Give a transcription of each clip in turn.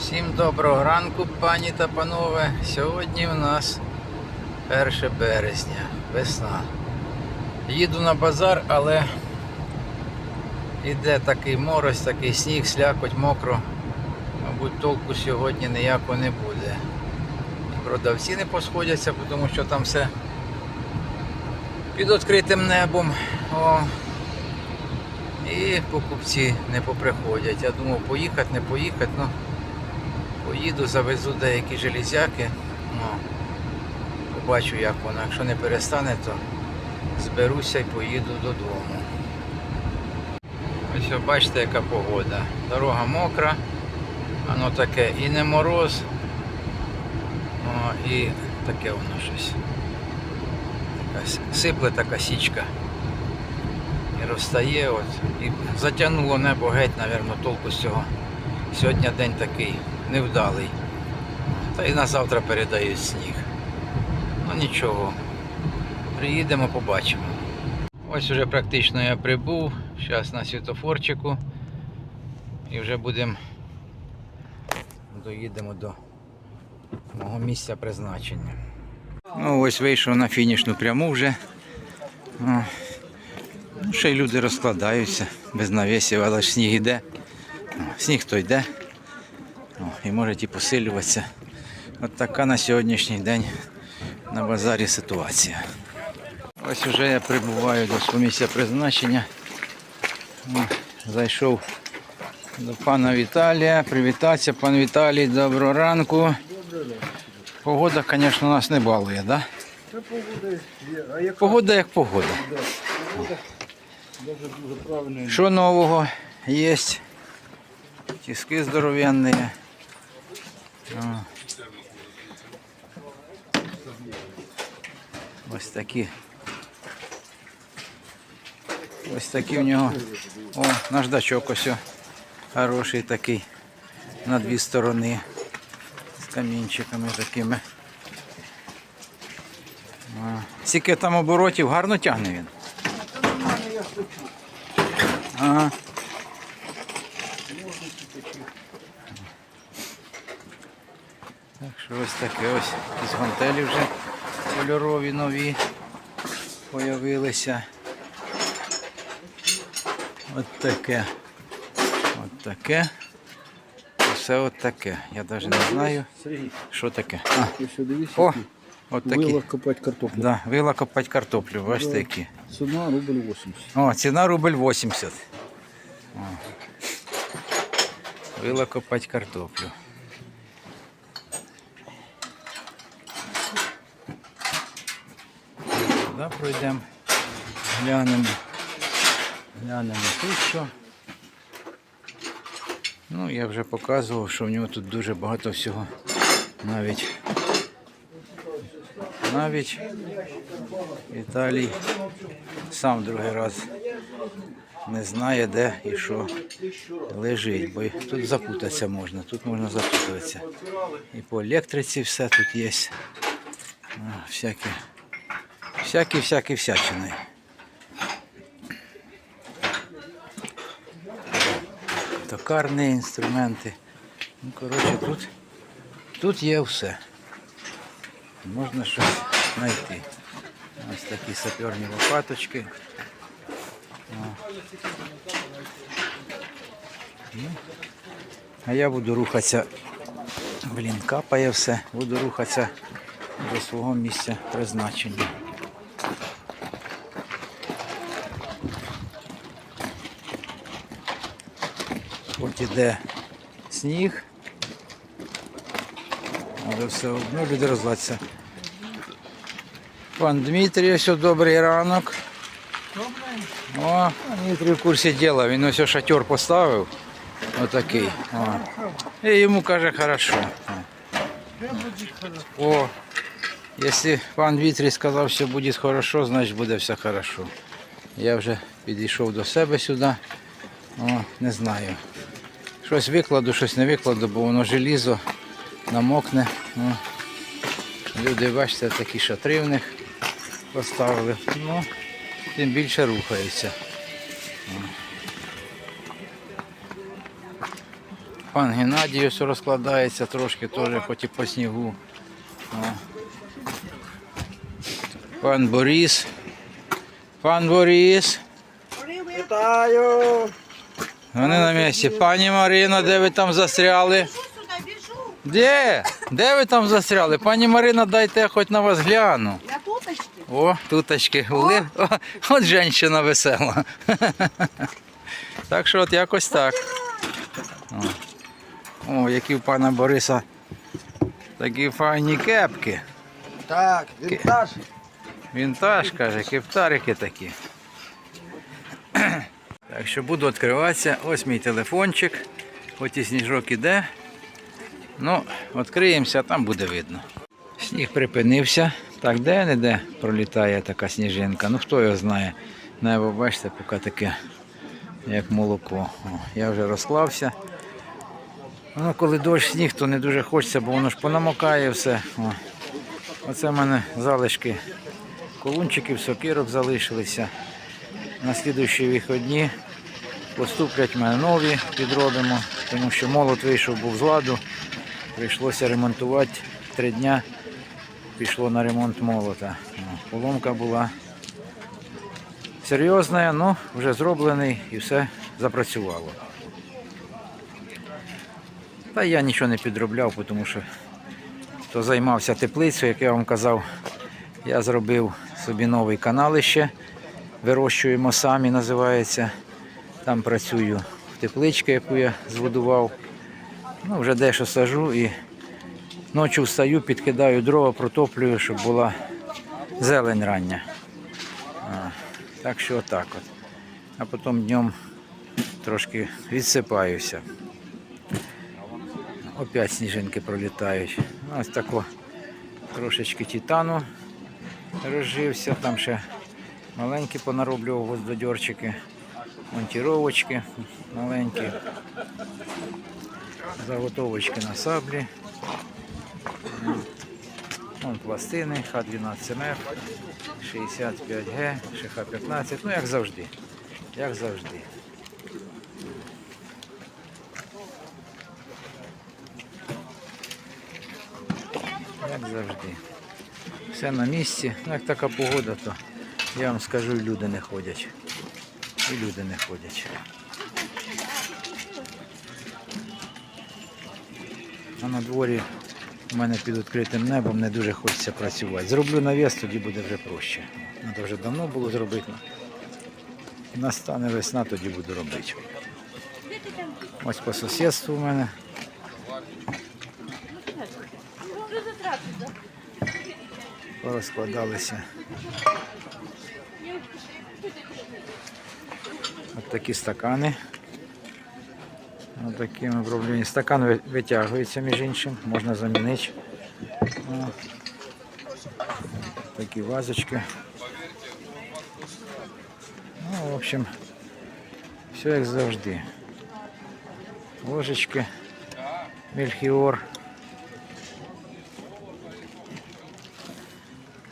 Всім доброго ранку, пані та панове. Сьогодні у нас 1 березня, весна. Їду на базар, але іде такий мороз, такий сніг, слякоть, мокро. Мабуть, толку сьогодні ніякого не буде. Продавці не посходяться, тому що там все під відкритим небом. О. І покупці не поприходять. Я думав поїхати, не поїхати, ну поїду, завезу деякі железяки. Ну, побачу як воно. Якщо не перестане, то зберуся і поїду додому. Ось бачите, яка погода. Дорога мокра, воно таке і не мороз, о, і таке воно щось. Сипле така січка. І розстає, от, і затягнуло небо геть, напевно, толку з цього. Сьогодні день такий невдалий. Та і на завтра передають сніг. Ну нічого. Приїдемо, побачимо. Ось уже практично я прибув. Зараз на світофорчику. І вже будемо доїдемо до мого місця призначення. Ну ось вийшов на фінішну пряму вже. Ну, ще й люди розкладаються без навісів, але ж сніг іде. Сніг то йде. І може і посилюватися. От така на сьогоднішній день на базарі ситуація. Ось уже я прибуваю до свого місця призначення. Зайшов до пана Віталія. Привітатися, пан Віталій, доброго ранку. Погода, звісно, нас не балує, да? Це погода як погода. Що нового є? Тиски здоровенні. Ось такі. Ось такі в нього. О, наждачок ось. о. Хороший такий. На дві сторони. З камінчиками такими. Скільки там оборотів, гарно тягне він. Ага. Що ось таке ось якісь гантелі вже кольорові нові появилися. От таке. От таке. Все от таке. Я навіть не знаю, що таке. А, о, от такі. Вила копати картоплю. Да, вила копати картоплю, бачите які. Ціна рубль 80. О, ціна рубль 80. О. Вила копати картоплю. Сюди пройдемо, глянемо. Глянемо тут що. Ну, я вже показував, що в нього тут дуже багато всього. Навіть навіть Віталій сам другий раз не знає, де і що лежить, бо тут запутатися можна, тут можна запутатися. І по електриці все тут є. А, Всякі, всякі, всякі всячини. Токарні інструменти. Ну, коротше, тут, тут є все. Можна щось знайти. Ось такі саперні лопаточки. Ну, А я буду рухатися. Блін, капає все. Буду рухатися до свого місця призначення. От іде сніг. Але все одно люди розладься. Пан Дмитрій, ось добрий ранок. О, Дмитрій в курсі діла, він ось шатер поставив. Отакий. О. І йому каже, хорошо. О, якщо пан Дмитрій сказав, що буде хорошо, значить буде все хорошо. Я вже підійшов до себе сюди. О, не знаю. Щось викладу, щось не викладу, бо воно желізо намокне. О. Люди, бачите, такі шатри в них поставили. Ну, тим більше рухаються. Пан Геннадій ось розкладається трошки теж, хоч і по снігу. Пан Борис. Пан Борис. Вітаю! Вони на місці. Пані Марина, де ви там застряли? Де? Де ви там застряли? Пані Марина, дайте я хоч на вас гляну. Я туточки. О, туточки. О, от жінка весела. Так що от якось так. О, О які в пана Бориса такі файні кепки. Так, вінтаж. Вінтаж, каже, кептарики такі. Так що буду відкриватися. Ось мій телефончик. Хоч і сніжок іде. Ну, відкриємося, там буде видно. Сніг припинився. Так, де-не-де пролітає така сніжинка. Ну хто його знає. Небо, бачите, поки таке, як молоко. О, я вже розклався. Ну, коли дощ сніг, то не дуже хочеться, бо воно ж понамокає все. О. Оце в мене залишки колунчиків, сокирок залишилися. На слідуючі вихідні поступлять мене нові, підробимо, тому що молот вийшов був з ладу. Прийшлося ремонтувати. Три дня пішло на ремонт молота. Ну, Поломка була серйозна, але вже зроблений і все запрацювало. Та я нічого не підробляв, тому що хто займався теплицею, як я вам казав, я зробив собі новий каналище. Вирощуємо самі, називається. Там працюю в тепличці, яку я збудував. Ну, вже дещо сажу і ночі встаю, підкидаю дрова, протоплюю, щоб була зелень рання. А, так що отак от. А потім днем трошки відсипаюся. Опять сніжинки пролітають. Ось тако трошечки титану розжився. Там ще маленькі понароблював гвоздодьорчики, монтіровочки маленькі, заготовочки на саблі. Вон пластини, Х12МФ, 65Г, ШХ15, ну як завжди. Як завжди. Як завжди. Все на місці. Ну, як така погода, то я вам скажу, люди не ходять. І люди не ходять. А на дворі у мене під відкритим небом не дуже хочеться працювати. Зроблю навіс, тоді буде вже проще. Це вже давно було зробити. Настане весна, тоді буду робити. Ось по сусідству у мене. Порозкладалися. Ось такі стакани. Ось такі оброблені. Стакан ви- витягується, між іншим, можна замінити. О. Такі вазочки. Ну, в общем, все як завжди. Ложечки, мельхіор.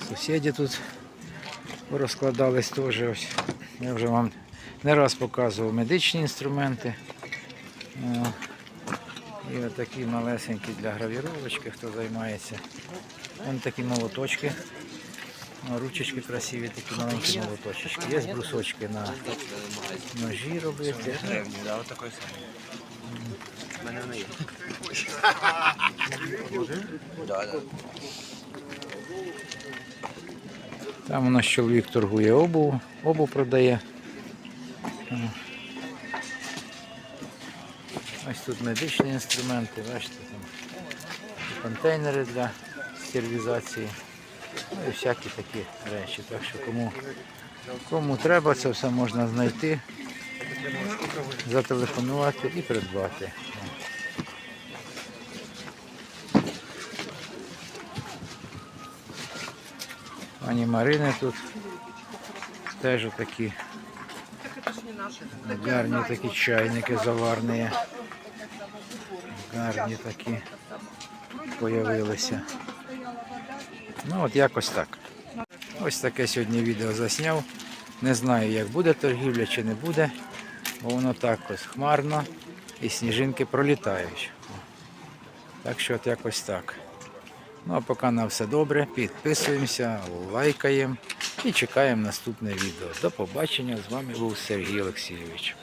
Сусіди тут розкладались теж. Ось. Я вже вам не раз показував медичні інструменти. І отакі малесенькі для гравіровочки, хто займається. Вон такі молоточки. Ручечки красиві, такі маленькі молоточки. Є брусочки на ножі робити. Там у нас чоловік торгує обув, обув продає. Ось тут медичні інструменти, бачите, там контейнери для стерилізації. Ну і всякі такі речі. Так що кому, кому треба, це все можна знайти, зателефонувати і придбати. Пані Марини тут теж такі гарні такі чайники заварні. Гарні такі появилися. Ну от якось так. Ось таке сьогодні відео засняв. Не знаю, як буде торгівля чи не буде, бо воно так ось хмарно. і сніжинки пролітають. Так що от якось так. Ну а поки на все добре, підписуємося, лайкаємо і чекаємо наступне відео. До побачення. З вами був Сергій Олексійович.